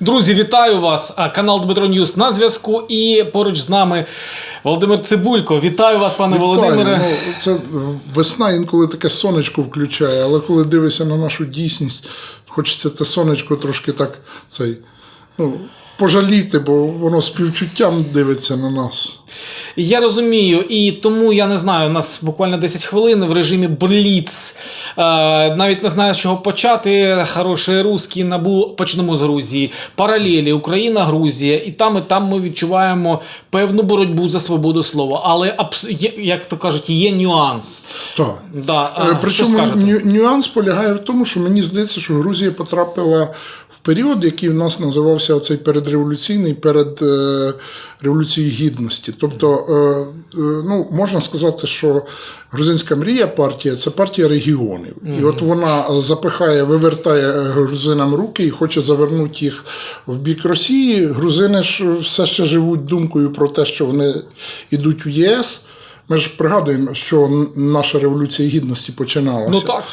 Друзі, вітаю вас! Канал Дмитро Ньюс на зв'язку. І поруч з нами Володимир Цибулько. Вітаю вас, пане Вітаю. Володимире. Ну, це весна інколи таке сонечко включає, але коли дивишся на нашу дійсність, хочеться те сонечко трошки так цей, ну, пожаліти, бо воно співчуттям дивиться на нас. Я розумію, і тому я не знаю. У нас буквально 10 хвилин в режимі Бліц. Е, навіть не знаю, з чого почати. Хороший русський набу. Почнемо з Грузії. Паралелі Україна, Грузія, і там, і там ми відчуваємо певну боротьбу за свободу слова. Але як то кажуть, є нюанс. Так. Да, Е, Причому ню- нюанс полягає в тому, що мені здається, що Грузія потрапила в період, який в нас називався оцей передреволюційний перед е, революцією гідності. Тобто, е, е, ну, можна сказати, що грузинська мрія партія це партія регіонів. І от вона запихає, вивертає е, грузинам руки і хоче завернути їх в бік Росії. Грузини ж все ще живуть думкою про те, що вони йдуть в ЄС. Ми ж пригадуємо, що наша революція гідності починалася. Ну так.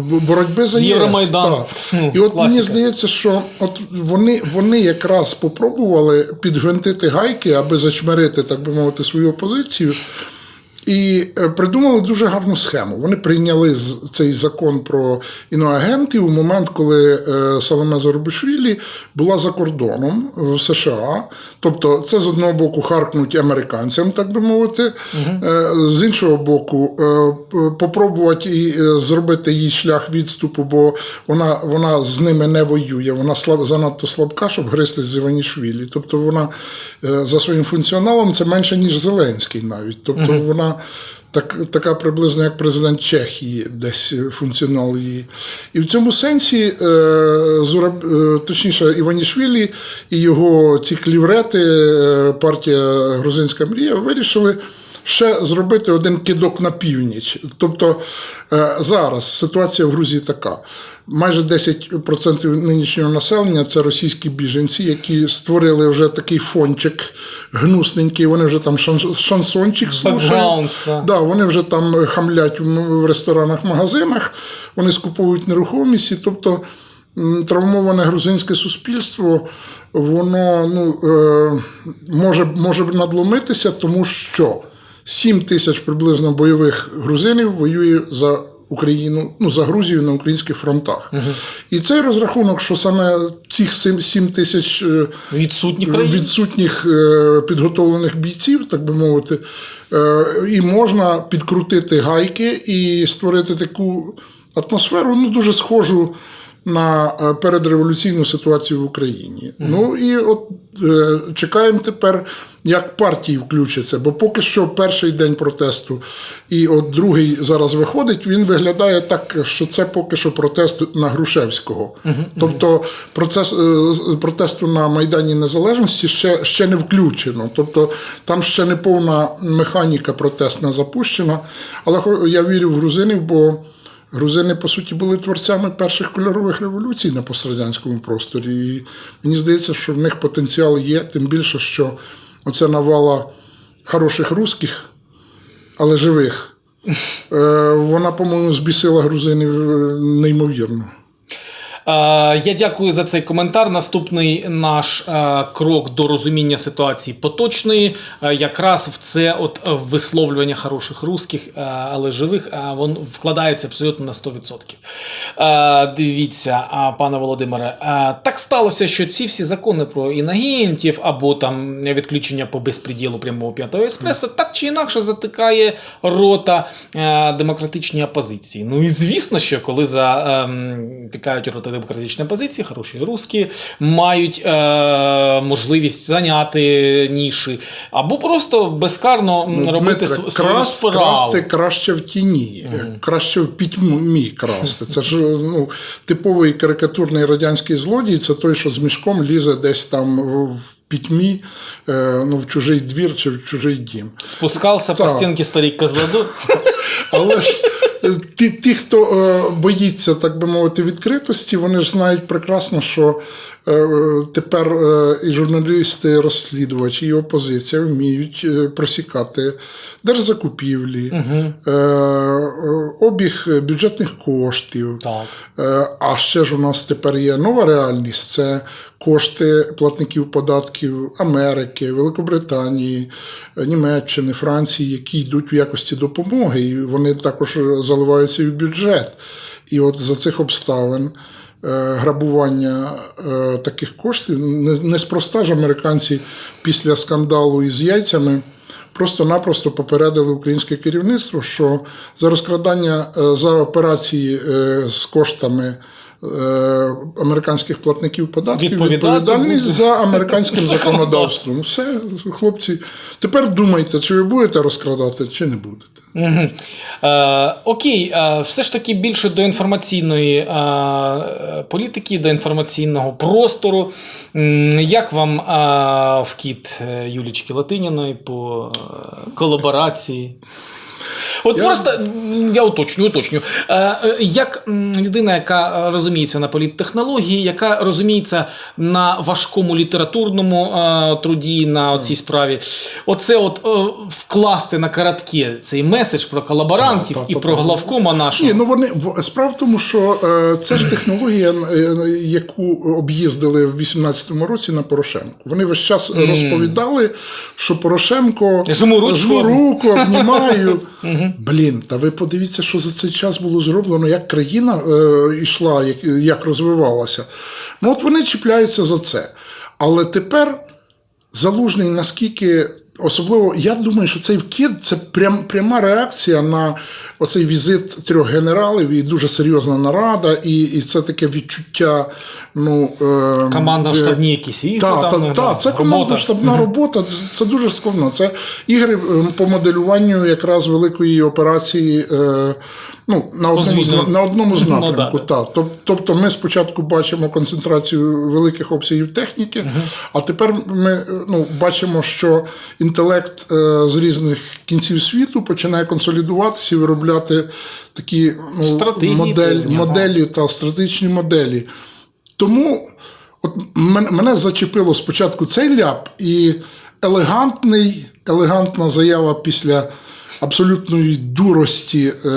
Боротьби за ЄС. Так. Ну, І от мені здається, що от вони, вони якраз попробували підгвинтити гайки, аби зачмерити, так би мовити, свою опозицію. І е, придумали дуже гарну схему. Вони прийняли цей закон про іноагентів у момент, коли е, Саломе Зорбишвілі була за кордоном в США. Тобто, це з одного боку харкнуть американцям, так би мовити, е, з іншого боку, е, попробувати і е, зробити їй шлях відступу, бо вона, вона з ними не воює. Вона слаб, занадто слабка, щоб гристись з Іванішвілі. Тобто вона е, за своїм функціоналом це менше, ніж Зеленський навіть. Тобто вона. Так, така приблизно як президент Чехії, десь е, функціонал її. І в цьому сенсі, е, Зураб, е, точніше, Іванішвілі і його ці кліврети, е, партія Грузинська мрія, вирішили ще зробити один кидок на північ. Тобто е, зараз ситуація в Грузії така. Майже 10% нинішнього населення це російські біженці, які створили вже такий фончик гнусненький. Вони вже там шансончик слушають. Да. Да, вони вже там хамлять в- в ресторанах, магазинах, вони скуповують нерухомість. І, тобто травмоване грузинське суспільство, воно ну, е, може, може надломитися, тому що 7 тисяч приблизно бойових грузинів воює за Україну, ну за Грузію на українських фронтах. І цей розрахунок, що саме цих 7 тисяч е, Відсутні країни. відсутніх е, підготовлених бійців, так би мовити, е, і можна підкрутити гайки і створити таку атмосферу, ну дуже схожу на е, передреволюційну ситуацію в Україні. Ну і от е, чекаємо тепер, як партії включаться, бо поки що перший день протесту і от другий зараз виходить, він виглядає так, що це поки що протест на Грушевського. Тобто процес е, протесту на Майдані Незалежності ще, ще не включено. Тобто там ще не повна механіка протестна запущена. Але я вірю в грузинів, бо грузини, по суті, були творцями перших кольорових революцій на пострадянському просторі. І мені здається, що в них потенціал є, тим більше, що оця навала хороших русських, але живих. Е, Вона, по-моєму, збісила грузинів е, неймовірно. Е, Я дякую за цей коментар. Наступний наш е, крок до розуміння ситуації поточної, е, якраз в це от висловлювання хороших русських, але живих, він вкладається абсолютно на 100%. Е, Дивіться, пане Володимире, так сталося, що ці всі закони про інагентів або там відключення по безпреділу прямого п'ятого еспресо так чи інакше затикає рота демократичній опозиції. Ну і звісно, що коли затикають рота демократичної опозиції, хороші русські мають е, можливість зайняти ніші або просто безкарно Ну, робити Дмитре, свою крас- справу. красти краще в тіні, краще в пітьмі красти. Це ж ну, типовий карикатурний радянський злодій, це той, що з мішком лізе десь там в пітьмі, е, ну, в чужий двір чи в чужий дім. Спускався по Так. стінці старий Козладу. Але ж ті, ті, хто е, боїться, так би мовити, відкритості, вони ж знають прекрасно, що тепер е, і журналісти, розслідувачі, і опозиція вміють е, просікати держзакупівлі, е, е, обіг бюджетних коштів. Так. Е, А ще ж у нас тепер є нова реальність: це кошти платників податків Америки, Великобританії, е, Німеччини, Франції, які йдуть в якості допомоги, і вони також заливаються і в бюджет. І от за цих обставин. Е, Грабування е, таких коштів. Неспроста ж американці після скандалу із яйцями просто-напросто попередили українське керівництво, що за розкрадання е, за операції з коштами американських платників податків відповідальність за американським Законодавством. законодавством. Все, хлопці, тепер думайте, чи ви будете розкрадати, чи не будете. Угу. Е, окей, е, все ж таки більше до інформаційної е, політики, до інформаційного простору. Як вам е, вкіт е, Юлічки Латиніної по е, колаборації? От Я- просто я уточню, уточню. Е, е, Як людина, яка е, розуміється на політтехнології, яка розуміється на важкому літературному труді на цій справі, оце от вкласти на коротке цей меседж про колаборантів Та, та, і та, про та. главкома нашого. Ні, ну вони справа в тому, що це ж технологія, яку об'їздили в 18-му році на Порошенку. Вони весь час розповідали, що Порошенко жму руку, обнімаю. Блін, та ви подивіться, що за цей час було зроблено, як країна е, йшла, як, як розвивалася. Ну, от вони чіпляються за це. Але тепер залужний наскільки. Особливо, я думаю, що цей вкид це прям, пряма реакція на оцей візит трьох генералів і дуже серйозна нарада, і, і це таке відчуття. Ну, е, Команда штабні якісь ігри. так, та, та, це команда робота. штабна робота, це, дуже складно. Це ігри е, по моделюванню якраз великої операції е, ну, на, одному, з, на одному з Ну, напрямку. да, та. Тобто ми спочатку бачимо концентрацію великих обсягів техніки, а тепер ми ну, бачимо, що інтелект е, з різних кінців світу починає консолідуватися і виробляти такі ну, модель, моделі та стратегічні моделі. Тому от мене зачепило спочатку цей ляп і елегантний, елегантна заява після абсолютної дурості. Е,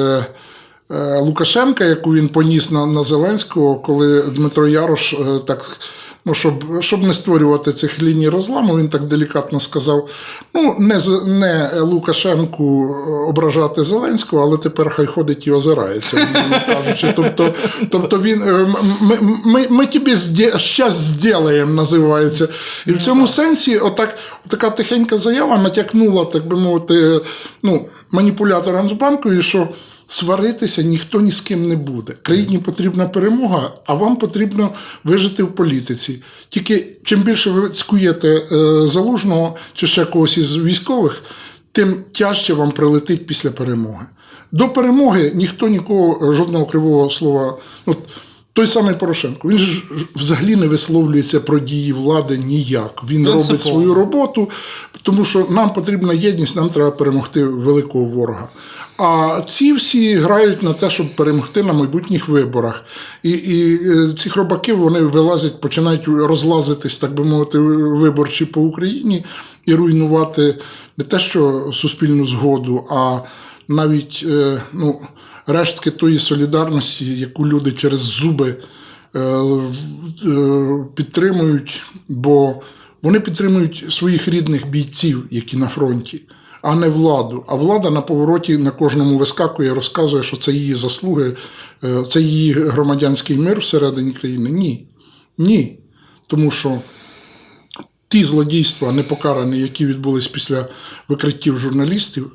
е, Лукашенка, яку він поніс на, на Зеленського, коли Дмитро Ярош е, так. Ну, щоб, щоб не створювати цих ліній розламу, він так делікатно сказав: ну, не, не Лукашенку е, ображати Зеленського, але тепер хай ходить і озирається. кажучи. Тобто, тобто він е, ми, ми, ми тобі щас зробимо, називається. І в цьому сенсі, отак, така тихенька заява натякнула, так би мовити, ну, маніпуляторам з банкою, що сваритися ніхто ні з ким не буде. Країні потрібна перемога, а вам потрібно вижити в політиці. Тільки чим більше ви цькуєте е, залужного чи ще когось із військових, тим тяжче вам прилетить після перемоги. До перемоги ніхто нікого жодного кривого слова. Ну, той самий Порошенко, він ж взагалі не висловлюється про дії влади ніяк. Він робить свою роботу, тому що нам потрібна єдність, нам треба перемогти великого ворога. А ці всі грають на те, щоб перемогти на майбутніх виборах. І, і е, ці хробаки вони вилазять, починають розлазитись, так би мовити, виборчі по Україні і руйнувати не те, що суспільну згоду, а навіть е, ну, рештки тої солідарності, яку люди через зуби е, підтримують, бо вони підтримують своїх рідних бійців, які на фронті, а не владу. А влада на повороті на кожному вискакує, розказує, що це її заслуги, е, це її громадянський мир всередині країни. Ні. Ні. Тому що ті злодійства непокарані, які відбулись після викриттів журналістів,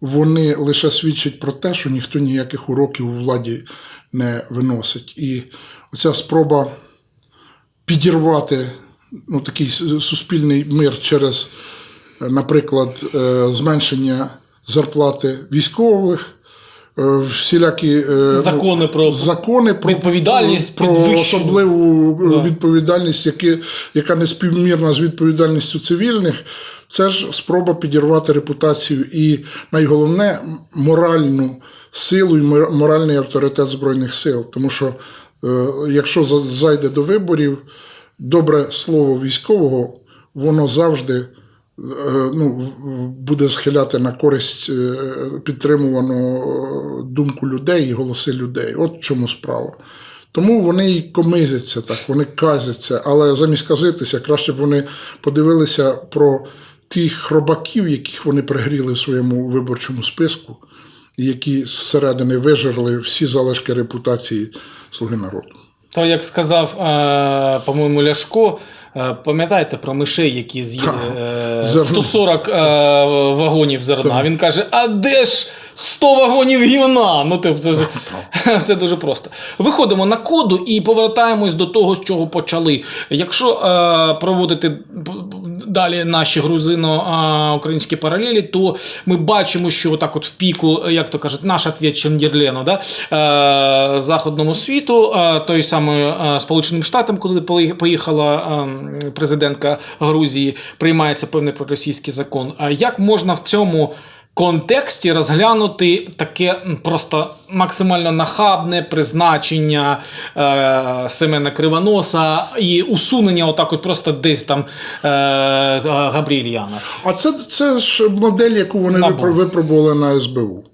вони лише свідчать про те, що ніхто ніяких уроків у владі не виносить. І оця спроба підірвати ну, такий суспільний мир через, е, наприклад, е, зменшення зарплати військових. е, Всілякі ну, Закони про закони про відповідальність про особливу Да. відповідальність, які, яка не співмірна з відповідальністю цивільних. Це ж спроба підірвати репутацію і найголовне моральну силу і моральний авторитет Збройних сил. Тому що якщо зайде до виборів, добре слово військового, воно завжди е, ну, буде схиляти на користь е, підтримувану е, думку людей і голоси людей. От в чому справа. Тому вони і комизяться так, вони казяться, але замість казитися, краще б вони подивилися про тих хробаків, яких вони пригріли в своєму виборчому списку, які зсередини вижерли всі залишки репутації Слуги народу. То, як сказав, е, по-моєму, Ляшко, е, пам'ятаєте про мишей, які з'їли е, Зерно. 140 е, вагонів зерна. Він каже: а де ж 100 вагонів гівна? Ну, тобто, все дуже просто. Виходимо на коду і повертаємось до того, з чого почали. Якщо е, проводити далі наші грузино-українські паралелі, то ми бачимо, що отак от в піку, як то кажуть, наш ответ да? е, західному світу, е, той самий е, Сполученим Штатам, коли поїхала е, президентка Грузії, приймається певний проросійський закон. А як можна в цьому контексті розглянути таке просто максимально нахабне призначення е, Семена Кривоноса і усунення отак от просто десь там е, Габріельяна? А це, це ж модель, яку вони Набор. випро- випробували на СБУ.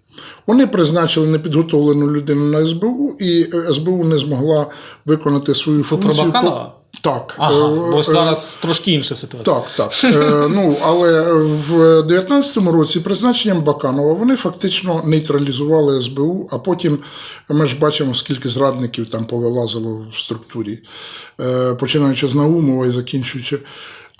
Вони призначили непідготовлену людину на СБУ, і е, СБУ не змогла виконати свою Про функцію. Баканова? Так. Ага, Е, бо е, зараз трошки інша ситуація. Так, так. Е, ну, але в 19-му році призначенням Баканова вони фактично нейтралізували СБУ, а потім ми ж бачимо, скільки зрадників там повилазило в структурі, е, починаючи з Наумова і закінчуючи.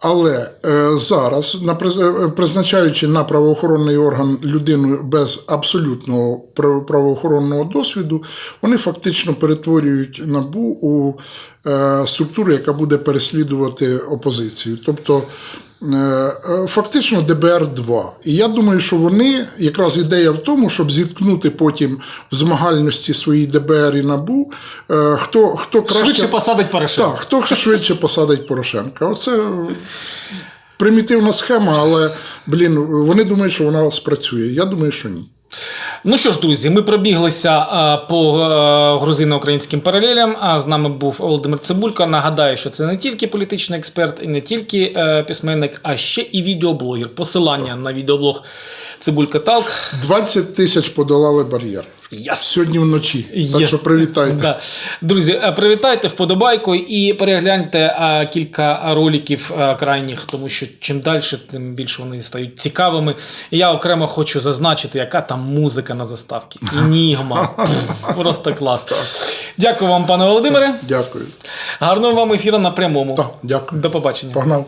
Але е, зараз, на е, призначаючи на правоохоронний орган людину без абсолютного прав- правоохоронного досвіду, вони фактично перетворюють набу у е, структуру, яка буде переслідувати опозицію. Тобто е, е, фактично ДБР 2. І я думаю, що вони якраз ідея в тому, щоб зіткнути потім в змагальності свої ДБР і набу, е, хто, хто краще Швидше посадить Порошенка. так, хто швидше посадить Порошенка. Оце примітивна схема, але блін, вони думають, що вона спрацює. Я думаю, що ні. Ну що ж, друзі, ми пробіглися по е, грузино-українським паралелям. А з нами був Володимир Цибулько. Нагадаю, що це не тільки політичний експерт і не тільки е, письменник, а ще і відеоблогер. Посилання на відеоблог Цибулька Талк. 20 тисяч подолали бар'єр. Yes! Сьогодні вночі. Так що привітайте. Да. Друзі, е, привітайте вподобайку і перегляньте е, кілька роликів е, крайніх, тому що чим далі, тим більше вони стають цікавими. І я окремо хочу зазначити, яка там музика на заставці. Інігма. Просто клас. Дякую вам, пане Володимире. Дякую. Гарного вам ефіру на прямому. Так, дякую. До побачення. Погнав.